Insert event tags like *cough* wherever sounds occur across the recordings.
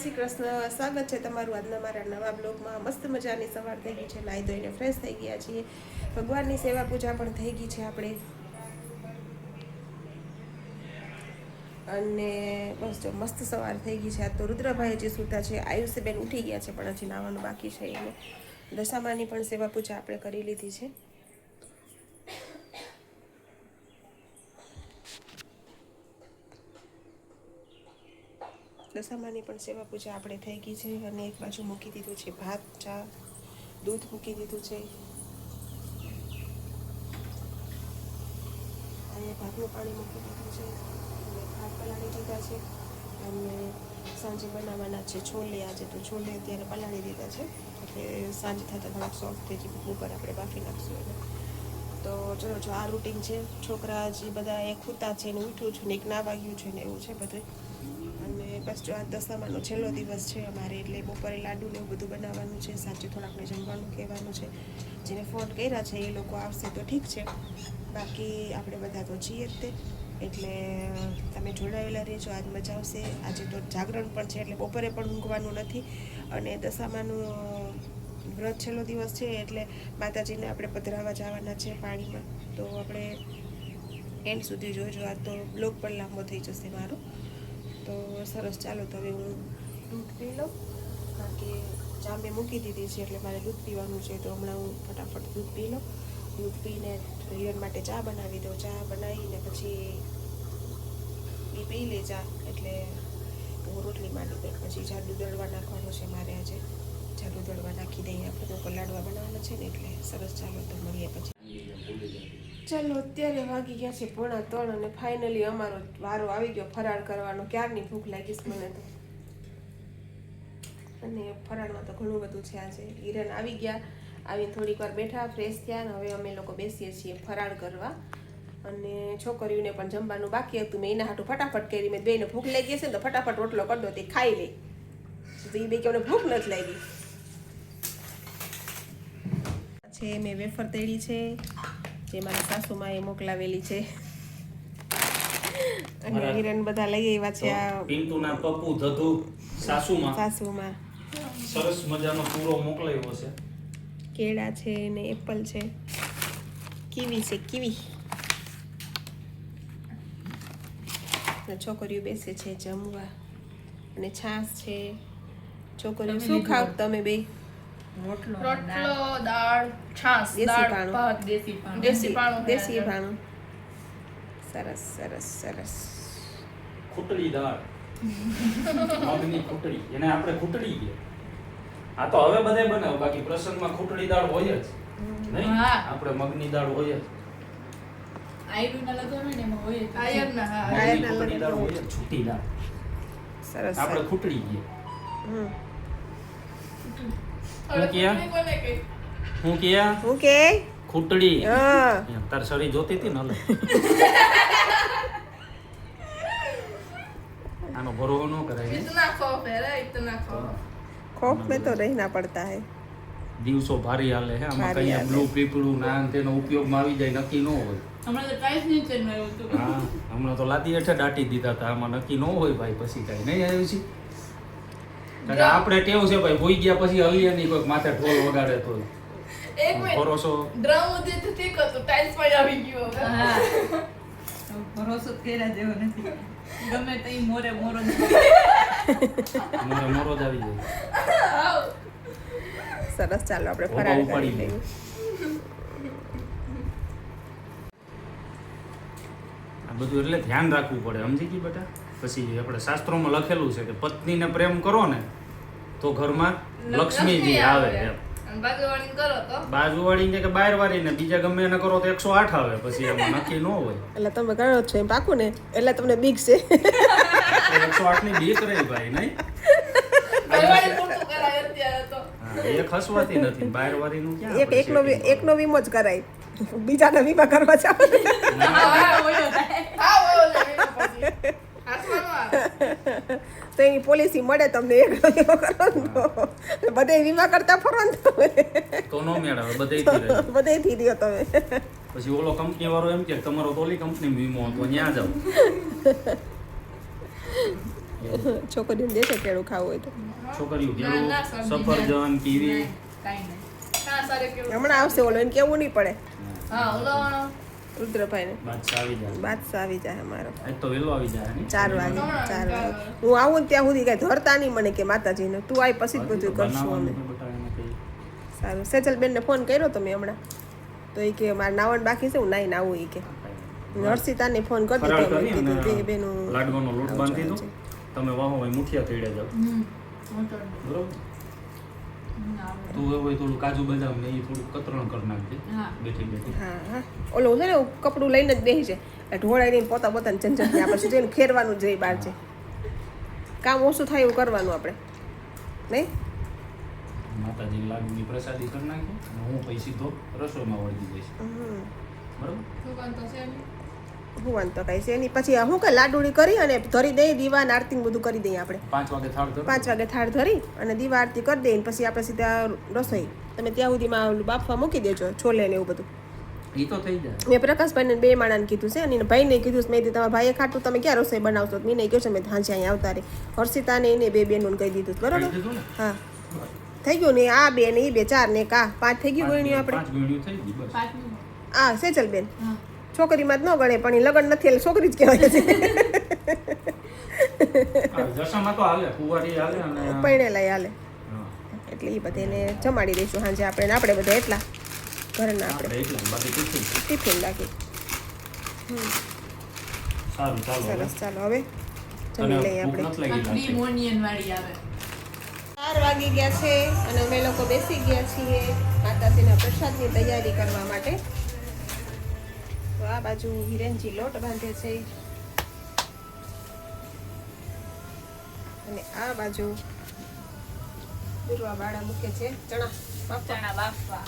શ્રી કૃષ્ણ, સ્વાગત છે તમારું આજના મારા નવા બ્લોગમાં. મસ્ત મજાની સવાર થઈ ગઈ છે, નાહી ધોઈને ફ્રેશ થઈ ગયા છીએ. ભગવાનની સેવા પૂજા પણ થઈ ગઈ છે આપણે. અને બસ જો મસ્ત સવાર થઈ ગઈ છે. આજ તો રુદ્રભાઈ હજી સૂતા છે. આયુષ્યબેન ઉઠી ગયા છે, પણ હજી નાવાનું બાકી છે એને. દશામાની પણ સેવા પૂજા આપણે કરી લીધી છે. દશામાની પણ સેવા પૂજા આપણે થઈ ગઈ છે અને એક બાજુ મૂકી દીધું છે ભાત, ચા, દૂધ મૂકી દીધું છે. અને ભાતનું પાણી મૂકી દીધું છે. અને ભાત પલાળી દીધા છે. અને સાંજે બનાવવાના છે છોલે આજે તો છોલે અત્યારે પલાળી દીધા છે. એટલે સાંજે થતાં થોડાક સોફ્ટ થઈ જાય ઉપર આપણે બાફી નાખશું એને. તો ચલો, જો આ રૂટિન છે. છોકરા જે બધા એ ખૂતા છે ને ઉઠ્યું છું ને એક ના વાગ્યું છે ને એવું છે બધું. અને બસ જો આ દશામાનો છેલ્લો દિવસ છે અમારે, એટલે બપોરે લાડુ ને એવું બધું બનાવવાનું છે, સાંજે થોડાકને જમવાનું કહેવાનું છે. જેને ફોન કર્યા છે એ લોકો આવશે તો ઠીક છે. બાકી આપણે બધા તો છીએ જ તે. એટલે તમે જોડાયેલા રહેજો, આજ મજા આવશે. આજે તો જાગરણ પણ છે, એટલે બપોરે પણ ઊંઘવાનું નથી. અને દશામાનું વ્રત છેલ્લો દિવસ છે, એટલે માતાજીને આપણે પધરાવા જવાના છે પાણીમાં. તો આપણે એન્ડ સુધી જોઈજો આ તો બ્લોગ પણ લાંબો થઈ જશે મારો. તો સરસ ચાલો તો હવે હું દૂધ પી લઉં. કારણ કે ચા મેં મૂકી દીધી છે એટલે મારે દૂધ પીવાનું છે, તો હમણાં હું ફટાફટ દૂધ પી લઉં. દૂધ પીને હિરણ માટે ચા બનાવી દઉં. ચા બનાવીને પછી એ પી લે ચા, એટલે હું રોટલી માંડી દઉં. પછી જાડું દળવા નાખવાનું છે મારે આજે. જાડું દળવા નાખી દઈએ આપણે લોકો લાડવા બનાવવાના છે ને એટલે સરસ ચાલો તો મળીએ પછી. ચાલો, અત્યારે વાગી ગયા છે પોણા ત્રણ અને ફાઇનલી અમારો વારો આવી ગયો, ફરાળ કરવાનો. ક્યારની ભૂખ લાગીશ મને તો? અને ફરાળમાં તો ઘણું બધું છે આજે. હિરન આવી ગયા, આવીને થોડીક વાર બેઠા ફ્રેશ થયા અને હવે અમે લોકો બેસીએ છીએ ફરાળ કરવા. અને છોકરીઓને પણ જમવાનું બાકી હતું. મેં એના હાટું ફટાફટ કરી. મેં બેને ભૂખ લાગી હશે ને તો ફટાફટ રોટલો કરી તે ખાઈ લે. તો એ બે કે ભૂખ નથી લાગી. છે, મેં વેફર તેડી છે. જે મારા એ મોકલાવેલી છે. *laughs* અને હિરણ હિરન બધા લઈ આવ્યા છે આ પિન્ટુના પપ્પુ ધધુ સાસુમાં. સાસુમાં. સરસ મજાનો પૂરો મોકલાવ્યો છે કેળા છે ને એપલ છે. કીવી છે કીવી. છોકરીઓ બેસે છે જમવા. અને છાશ છે. છોકરીઓ શું ખાવ તમે બે? રોટલો રોટલો દાળ. છાસ દાળ. ભાત દેશી પાણી દેશી ભાણું દેશી ખાયા સરસ સરસ સરસ. ખૂટડી દાળ. મગની ખૂટડી એને આપણે ખૂટડી કે આ તો હવે બધે બનાવ. બાકી પ્રસંગમાં ખૂટડી દાળ હોય જ. નહીં? હા. આપણે મગની દાળ હોય જ. ખૂટડી સરસ આપણે ખૂટડી કહીએ. હમ. હું કિયા? હું કિયા? હું કે? ખૂટડી. તાર શરી જોતી હતી ને *laughs* આનો ભરોસો ન કરે ઇતના ખોફ હે રે ઇતના ખોફ. ખોફ મે તો રહેના પડતા હે. દિવસો ભારી હાલે હે. આમાં કઈ બ્લુ પીપળું ના તેનો ઉપયોગમાં આવી જાય નક્કી ન હોય. હમણાં તો ટાઈસ નીચે આવ્યું હતું. હા હમણાં તો લાદી હેઠળ દાટી દીધા હતા. આમાં નક્કી ન હોય ભાઈ પછી કાઈ નહીં આવ્યું છે. આપણે ટેવ છે ભાઈ હોઈ ગયા પછી હલીએ નહીં કોઈક માથે ઢોલ વગાડે તો. એક મિનિટ. ભરોસો. ડ્રમ ઉધી તો ઠીક હતું ટાઇલ્સ પર આવી ગયો હા. ભરોસો કેરા જેવો નથી. ગમે તઈ મોરે મોરો જ. મોરે મોરો જ આવી જાય. સરસ ચાલો આપણે ફરાળ કરી લઈએ. આ બધું એટલે ધ્યાન રાખવું પડે સમજી ગઈ બેટા? પછી આપણે શાસ્ત્રોમાં લખેલું છે કે પત્નીને પ્રેમ કરો ને તો ઘરમાં લક્ષ્મીજી આવે. એમ. બાજુવાળી કે બાર વાળીને બીજા ગમે એને કરો તો એકસો આઠ આવે પછી એમાં *laughs* નક્કી ન હોય. એટલે તમે ગણો જ છો એમ પાકું ને એટલે તમને બીક છે. એકસો આઠની બીક રહી ભાઈ નહીં? એક હસવાતી નથી બહારવાળી નું ક્યાં એક એકનો એકનો વીમો જ કરાય. બીજાના વીમા કરવા જાવ હા, ઓલો થાય. હા ઓલો લેવીનો પછી હાથમાં નો આવે *laughs* તો એની પોલિસી મળે તમને વીમો કરો બધે વીમા કરતા ફરો ને તમે. તો નો મેળ આવે બધેયથી રહે. *laughs* બધેથી રહ્યો તમે. પછી ઓલો કંપની વાળો એમ કે તમારો ઓલી કંપની વીમો હતો ત્યાં જાઓ *laughs* છોકરીઓને દેશે કેળું ખાવું હોય તો. છોકરીઓ કેળું સફરજન કેવું. હમણાં આવશે ઓલો એને કેવું નહીં પડે. હા ઓલો રુદ્રભાઈને. બાદશાહ આવી જાય. બાદશાહ આવી જાય અમારો. આજ તો વહેલો આવી જાય ચાર વાગે ચાર વાગે. હું આવું ત્યાં સુધી કઈ ધરતા નહીં મને કે માતાજીને. તું આવી પછી જ બધું કરશું અમે. સારું. સેજલબેનને ફોન કર્યો તમે હમણાં? તો એ કે મારે નાવણ બાકી છે હું નાઈને આવું એ કે. હર્ષિતાને ફોન કરી દીધો કીધું બે બેનું લાડવાનો લોટ બાંધી દો તમે વાહો મુઠિયા તળ્યા જાવ બરોબર હમ, આવડે. તું હોય થોડું કાજુ બદામ ને એ થોડું કતરણ કરી નાખજે. બેઠી બેઠી. હા હા. ઓલું છે ને કપડું લઈને જ બેસી છે ઢોળાઈ નહીં પોતા પોતાની ઝંઝટ આપણે ખેરવાનું જ રહી બહાર છે. કામ ઓછું થાય એવું કરવાનું આપણે. નહીં? માતાજી લાડુની પ્રસાદી કરી નાખી હું પછી સીધો રસોઈમાં વળગી જઈશ. બરોબર? દુકાન તો છે નહીં. હું વાંધો કઈ છે એની પછી હું કે લાડુડી કરી અને ધરી દઈએ દીવા આરતી બધું કરી દઈએ આપણે. પાંચ વાગે થાળ પાંચ વાગે થાળ ધરી અને દીવા આરતી કરી દઈએ પછી આપણે સીધા રસોઈ. તમે ત્યાં સુધીમાં ઓલું બાફવા મૂકી દેજો છોલે ને એવું બધું. એ તો થઈ જાય. મેં પ્રકાશભાઈને બે માણાને કીધું છે અને એના ભાઈને કીધું મેં કીધું તમારા ભાઈએ ખાટું તમે ક્યાં રસોઈ બનાવશો? મેં મેં કહ્યું છે મેં હાંજે અહીંયા આવતા રહી. હર્ષિતાને એને બે બેનનું કહી દીધું બરાબર? હા. થઈ ગયું ને આ બે ને એ બે ચાર ને કા પાંચ થઈ ગયું ગણ્યું આપણે? પાંચ ગણ્યું થઈ ગઈ બસ. પાંચમું. આ સેજલ બેન હા. છોકરીમાં જ ન ગણે પણ એ લગ્ન નથી એટલે છોકરી જ કહેવાય છે. આ હાલે. એટલે એ બધાને જમાડી દઈશું સાંજે આપણે આપણે બધા એટલા ઘરના આપણે. ટિફિન. રાખી સારું ચાલો હવે. સરસ ચાલો હવે. જમી લઈએ આપણે. ચાર વાગી ગયા છે અને અમે લોકો બેસી ગયા છીએ માતાજીના પ્રસાદની તૈયારી કરવા માટે. આ બાજુ હિરેનજી લોટ બાંધે છે. અને આ બાજુ પૂર્વા બાળા મૂકે છે. ચણા બાફવા. ચણા બાફવા.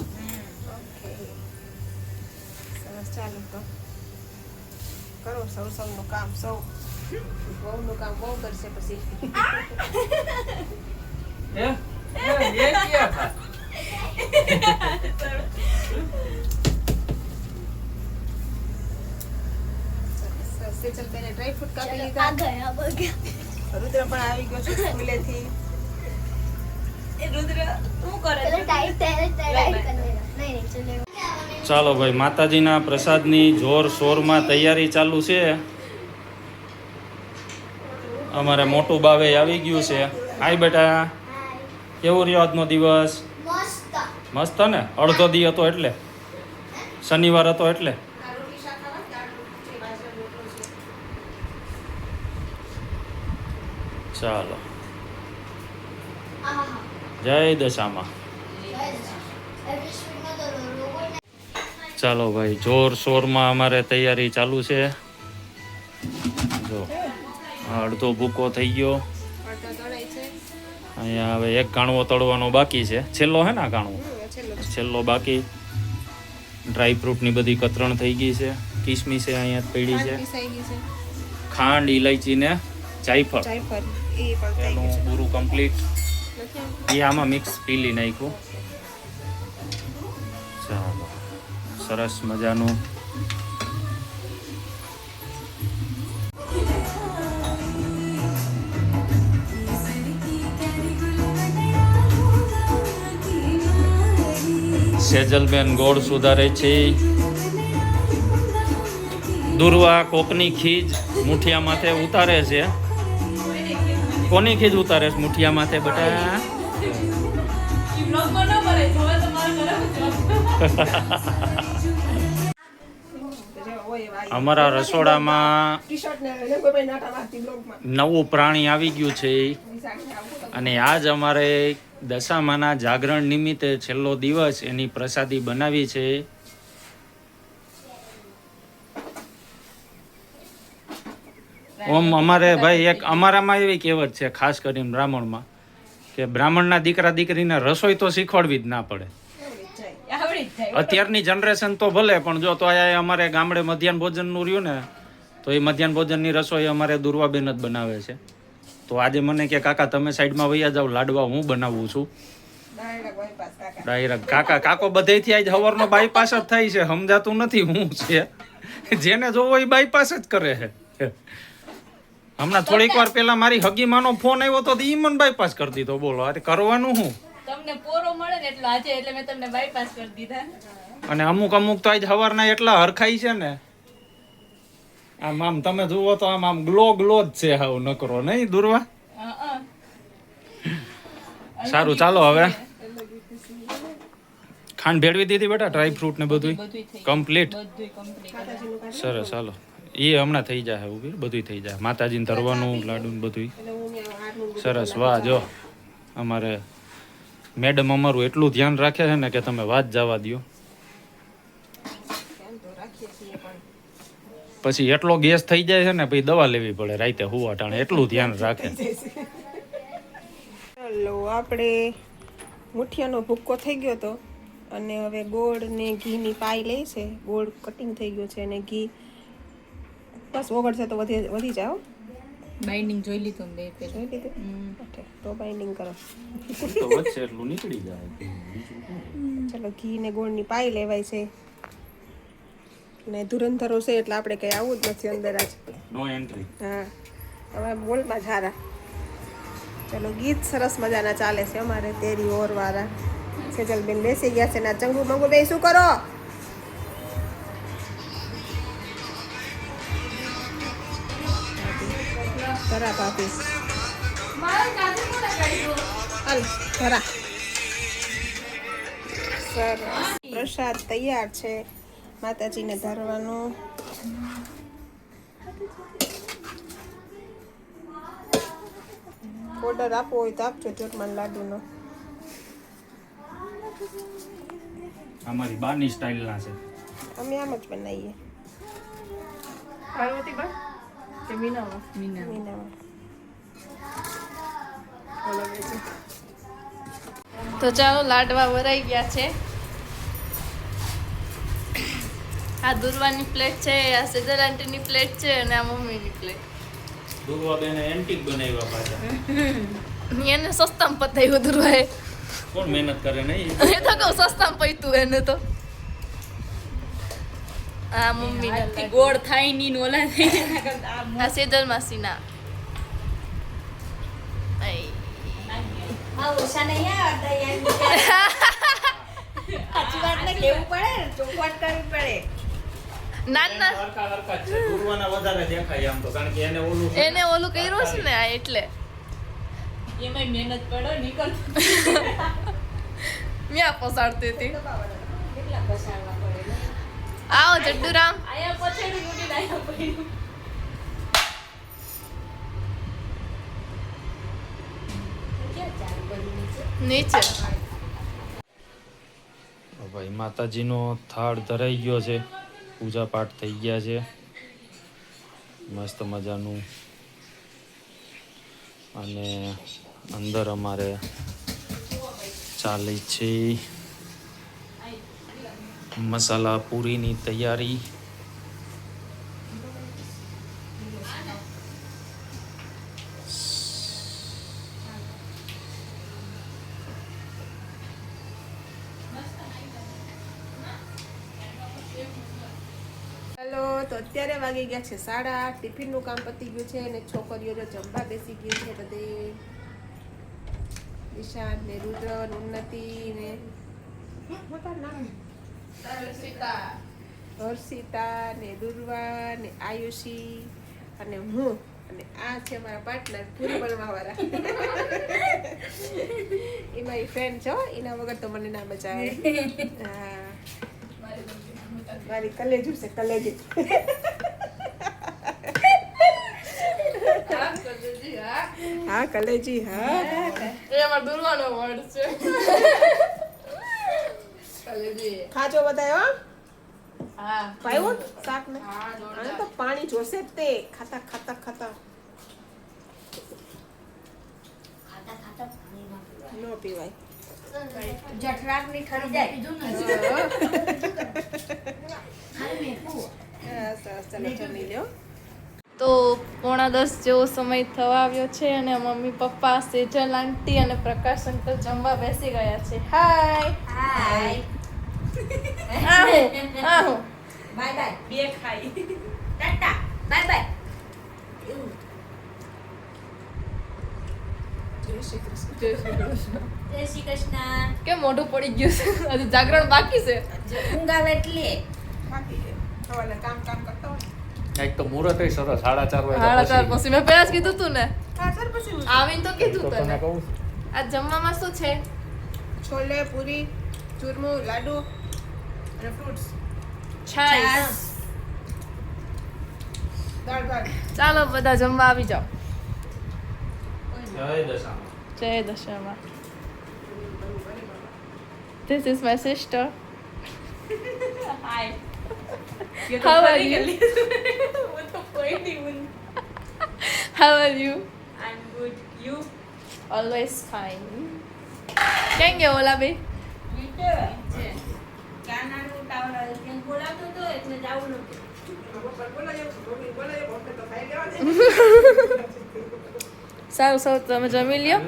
ઓકે. સરસ ચાલો તો. કરો સૌ સૌનું કામ સૌ. બહુનું કામ બહુ કરશે પછી. એ? એ, *laughs* હતા? બેને ડ્રાય ફ્રૂટ કાપી લીધા. રુદ્ર પણ આવી ગયો છે સ્કૂલેથી. ચાલો. ભાઈ માતાજીના પ્રસાદની જોર શોરમાં તૈયારી ચાલુ છે. અમારે મોટું બાવે આવી ગયું છે. હાય બેટા. કેવો રહ્યો આજનો દિવસ? મસ્ત ને? અડધો દી હતો એટલે. શનિવાર હતો એટલે આ રોટલી શાક ખાવા દાળ રોટલી છે બાજરાનો રોટલો છે ચાલો. જય દશામાં. ચાલો ભાઈ જોર શોરમાં અમારે તૈયારી ચાલુ છે. જો અડધો ભૂકો થઈ ગયો. અહીંયા હવે એક ગાણવો તળવાનો બાકી છે. છેલ્લો હે ને ગાણવો? છેલ્લો બાકી. ડ્રાય ફ્રૂટની બધી કતરણ થઈ ગઈ છે. કિસમિસ અહીંયા પડી છે. છે. ખાંડ ઇલાયચી ને જાયફળ. એનું પૂરું કમ્પ્લીટ એ આમાં મિક્સ પીલી નાખ્યું. ચાલો. સરસ મજાનું. સેજલબેન ગોળ સુધારે છે. દુર્વા કોકની ખીજ મુઠિયા માથે ઉતારે છે. કોની ખીજ ઉતારે મુઠિયા માથે બેટા. અમારા રસોડામાં. નવું પ્રાણી આવી ગયું છે અને આજ અમારે દશામાના જાગરણ નિમિત્તે છેલ્લો દિવસ એની પ્રસાદી બનાવી છે ઓમ અમારે ભાઈ એક અમારામાં એવી કહેવત છે ખાસ કરીને બ્રાહ્મણમાં કે બ્રાહ્મણના દીકરા દીકરીને રસોઈ તો શીખવાડવી જ ના પડે. અત્યારની જનરેશન તો ભલે પણ જો તો અમારે ગામડે મધ્યાહન ભોજનનું રહ્યું ને તો એ મધ્યાહન ભોજનની રસોઈ અમારે દુર્વાબેન જ બનાવે છે. તો આજે મને કે કાકા તમે સાઈડમાં વૈયા જાઓ લાડવા હું બનાવું છું. ડાયરેક્ટ કાકા. કાકો બધેથી આજ હવારનો બાયપાસ જ થાય છે સમજાતું નથી હું છે. જેને જોવો એ બાયપાસ જ કરે છે. હમણાં થોડીક વાર પેલા મારી હગીમાનો ફોન આવ્યો તો ઈ મને બાયપાસ કરી દીધો. બોલો અરે કરવાનું શું તમને પોરો મળે ને એટલો આજે એટલે મેં તમને બાયપાસ કરી દીધા. અને અમુક અમુક તો આજ સવારના એટલા હરખાઈ છે ને. આમ આમ તમે જુઓ તો આમ આમ ગ્લો ગ્લો જ છે હાવ નકરો નહીં દુર્વા. સારું ચાલો હવે. ખાંડ ભેળવી દીધી બેટા ડ્રાય ફ્રૂટ ને બધું કમ્પ્લીટ સરસ ચાલો એ હમણાં થઈ જાય ઊભી બધું થઈ જાય. માતાજીને તરવાનું લાડુ બધુંય. સરસ. વાહ, જો. અમારે મેડમ અમારું એટલું ધ્યાન રાખે છે ને કે તમે વાત જવા પણ પછી એટલો ગેસ થઈ જાય છે ને, પછી દવા લેવી પડે રાતે હુવા ટાણે. એટલું ધ્યાન રાખે. ચાલો આપણે મુઠિયાનો ભૂક્કો થઈ ગયો તો? અને હવે ગોળ ને ઘીની પાઈ લઈ છે. ગોળ કટિંગ થઈ ગયો છે અને ઘી બસ ઓગળશે તો વધી વધી જાઓ બાઇન્ડિંગ જોઈ લીધું ને બે જોઈ લીધું? તો બાઇન્ડિંગ કરો. તો વધશે એટલું નીકળી જાય. ચાલો ઘી ને ગોળની પાઈ લેવાય છે. ને ધુરંધરો છે એટલે આપણે કંઈ આવું જ નથી અંદર આજ. નો એન્ટ્રી હા. હવે બોલમાં જારા ચલો ગીત સરસ મજાના ચાલે છે અમારે. તેરી ઓર વાળા સેજલબેન બેસી ગયા છે ના ચંગુ મંગુ બે શું કરો? હાલ સરસ. પ્રસાદ તૈયાર છે. માતાજીને ધરવાનું. ઓર્ડર આપવો હોય તો આપજો ચોટમાન લાડુનો અમારી બારની સ્ટાઇલના છે. અમે આમ જ બનાવીએ. મીના મીનામાં તો ચાલો લાડવા વરાઈ ગયા છે. આ દુર્વાની પ્લેટ છે આ સેજલ આંટીની પ્લેટ છે અને આ મમ્મીની પ્લેટ. દુર્વાબેને એન્ટિક બનાવ્યા પાછા. એને સસ્તામાં પતાવ્યું દુર્વાએ. કોણ મહેનત કરે નહીં એ તો કહું સસ્તામાં પૈતું એને તો. આ મમ્મી નથી ગોળ થાયની ને ઓલા થાય આ સેજલ માસીના. ના? ના હરખા હરખા જ છે દુર્વાના વધારે દેખાય આમ તો કારણ કે એને ઓલું એને કર્યું છે ને આ એટલે. એમાંય મહેનત પડો નીકળ *laughs* મેં પસાડતી હતી. કેટલા પસાડવા પડે આવો જડ્ડુરામ. નીચે. ભાઈ માતાજીનો થાળ ધરાઈ ગયો છે. પૂજા પાઠ થઈ ગયા છે. મસ્ત મજાનું. અને અંદર અમારે ચાલે છે. મસાલા પૂરીની તૈયારી. તો અત્યારે વાગી ગયા છે સાડા આઠ. ટિફિનનું કામ પતી ગયું છે અને છોકરીઓ જમવા બેસી ગઈ છે બધે. નિશાંત ને રુદ્ર ઉન્નતિ ને નામ હર્ષિતા ને દુર્વા ને આયુષી અને હું અને આ છે મારા પાર્ટનર પૂરી બનવા વાળા *laughs* એ મારી ફ્રેન્ડ છો એના વગર તો મને ના બચાવે. હા મારી કલેજુ છે કલેજુ. હા કલેજી હા. એ અમાર દુર્વાનો વર્ડ છે. ખાજો બધાય હા. પાયું શાક ને? આને તો પાણી જોશે તે. ખાતા ખાતા ખાતા. ન પીવાય. હા, સરસ. ચાલો જમી લ્યો. તો પોણા દસ જેવો સમય થવા આવ્યો છે અને મમ્મી પપ્પા સેજલ આંટી અને પ્રકાશ અંકલ જમવા બેસી ગયા છે. હાય હાય આહો આહો બે ખાઈ. ટાટા. Bye bye. કેમ મોઢું પડી ગયું છે? હજી જાગરણ બાકી છે. ઊંઘ આવે એટલે. બાકી કામ કામ કરતા હોય. એક તો મુહૂર્ત સરસ. સાડા ચાર સાડા ચાર પછી. મેં પહેલા કીધું તું ને. આવીને તો કીધું તને આ જમવામાં શું છે? છોલે પૂરી ચૂરમું લાડુ ચાલો બધા જમવા આવી જાઓ જય દશામાં જય દશામાં This is my sister. Hi. *laughs* How are you? *laughs* What the point even? *laughs* How are you? I'm good. You? Always fine. ક્યાં ગયા ઓલા બે છે કાનાનું ટાવર કેમ બોલાવતો હતો એટલે જાવું નતું સારું સારું તમે જમી લ્યો.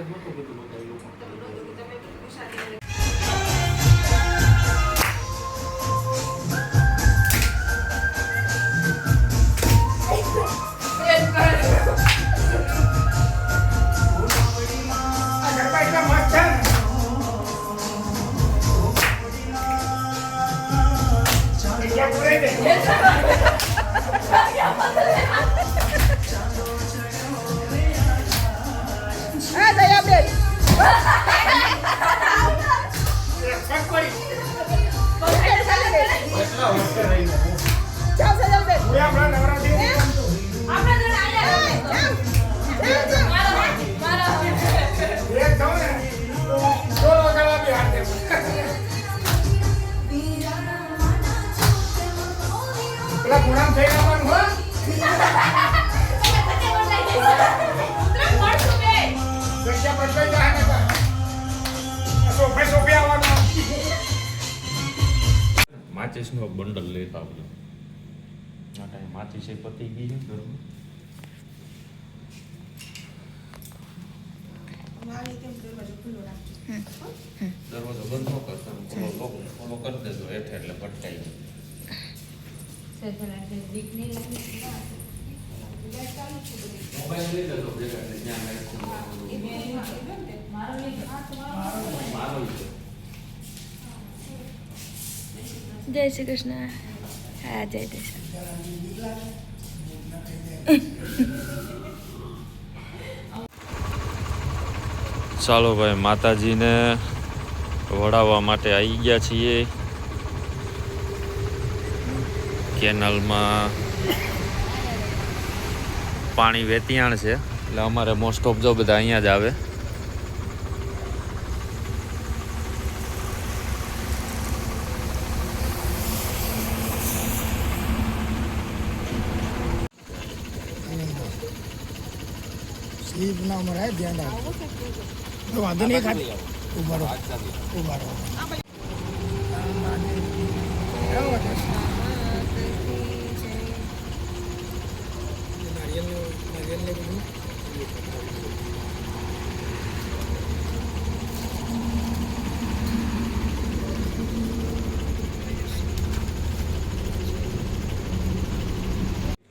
પતી ગઈ કેમ દરવાજો બંધ ન કરતા ખોલો કરી દેજો હેઠે એટલે ભટકાઈ મોબાઈલ લઈ લેજો ભેગા જ્યાં રાખશું. મારો છે. જય શ્રી કૃષ્ણ હા જય દશા ચાલો ભાઈ, માતાજીને વડાવવા માટે આવી ગયા છીએ. કેનલમાં પાણી વેતિયાણ છે, એટલે અમારે મોસ્ટ ઓફ જો બધા અહીંયા જ આવે. સ્લીપ ના મરાય ધ્યાન રાખજો. વાંધો નહીં, ખાલી ઊભા રહો.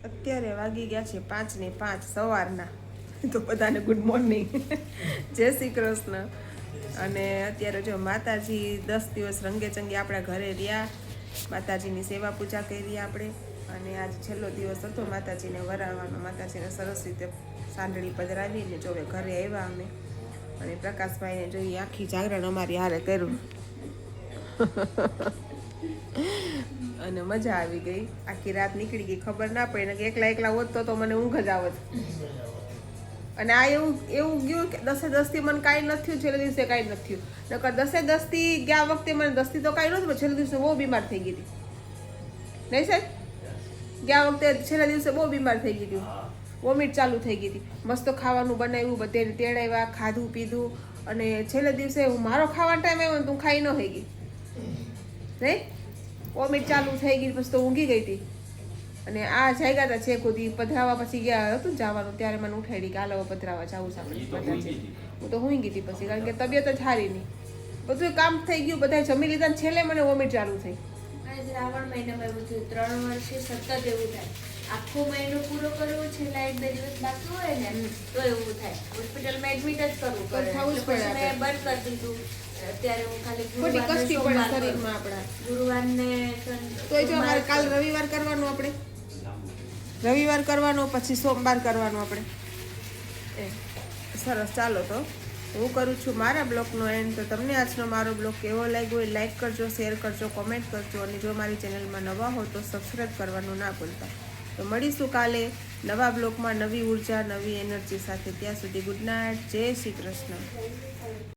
અત્યારે વાગી ગયા છે પાંચ ને પાંચ સવારના. *laughs* તો બધાને ગુડ મોર્નિંગ *laughs* જય શ્રી કૃષ્ણ. અને અત્યારે જો માતાજી દસ દિવસ રંગે ચંગે આપણા ઘરે રહ્યા. માતાજીની સેવા પૂજા કરી આપણે. અને આજ છેલ્લો દિવસ હતો માતાજીને વરાવવાનો માતાજીને સરસ રીતે સાંડળી પધરાવીને જો ઘરે આવ્યા અમે. અને પ્રકાશભાઈને જોઈએ આખી જાગરણ અમારી હારે કર્યું. *laughs* અને મજા આવી ગઈ. આખી રાત નીકળી ગઈ. ખબર ના પડી. એકલા એકલા હોત તો મને ઊંઘ જ આવત. અને આ એવું એવું ગયું કે દસે દસથી મને કાંઈ નથી થયું, છેલ્લે દિવસે કાંઈ નથી થયું. નકર દસે દસથી ગયા વખતે મને દસથી તો કાંઈ નહોતું, પણ છેલ્લે દિવસે બહુ બીમાર થઈ ગઈ હતી. નહીં સાહેબ? ગયા વખતે છેલ્લા દિવસે બહુ બીમાર થઈ ગઈ હતી. વોમિટ ચાલુ થઈ ગઈ હતી. મસ્ત ખાવાનું બનાવ્યું બધે તેડાવ્યા, ખાધું, પીધું. અને છેલ્લે દિવસે હું મારો ખાવાનો ટાઈમ આવ્યો ને તું ખાઈ ન થઈ ગઈ. નહીં? વોમિટ ચાલુ થઈ ગઈ, પછી તો ઊંઘી ગઈ હતી. અને આ જાગ્યા હતા છે ખુદી. પધરાવા પછી ગયા હતું જવાનું ત્યારે મને ઉઠાડી કે હાલો હવે પધરાવા જવું છે હું તો હુંઈ ગઈ હતી પછી કારણ કે તબિયત જ સારી નહીં. બધું કામ થઈ ગયું બધા જમી લીધા ને છેલ્લે મને વોમિટ ચાલુ થઈ. આ શ્રાવણ મહિનામાં એવું થયું ત્રણ વર્ષે સતત એવું થાય. આખો મહિનો પૂરો કરવો છેલ્લા એક બે દિવસ બાકી હોય ને તો એવું થાય. હોસ્પિટલમાં એડમિટ જ કરવું પડે. થવું જ પડે મેં બંધ કરી દીધું. અત્યારે હું ખાલી ગુરુવાર ને કષ્ટી પડે સોમવાર કરું. શરીરમાં આપણા. ગુરુવાર તો જો અમારે કાલ રવિવાર કરવાનું આપણે. રવિવાર કરવાનો, પછી સોમવાર કરવાનું આપણે. એ, સરસ, ચાલો તો. હું કરું છું મારા બ્લોગનો એન્ડ. તો તમને આજનો મારો બ્લોગ કેવો લાગ્યો હોય લાઈક કરજો, શેર કરજો, કોમેન્ટ કરજો અને જો મારી ચેનલમાં નવા હો તો સબસ્ક્રાઈબ કરવાનું ના ભૂલતા. તો મળીશું કાલે નવા બ્લોગમાં નવી ઊર્જા, નવી એનર્જી સાથે. ત્યાં સુધી ગુડ નાઇટ, જય શ્રી કૃષ્ણ.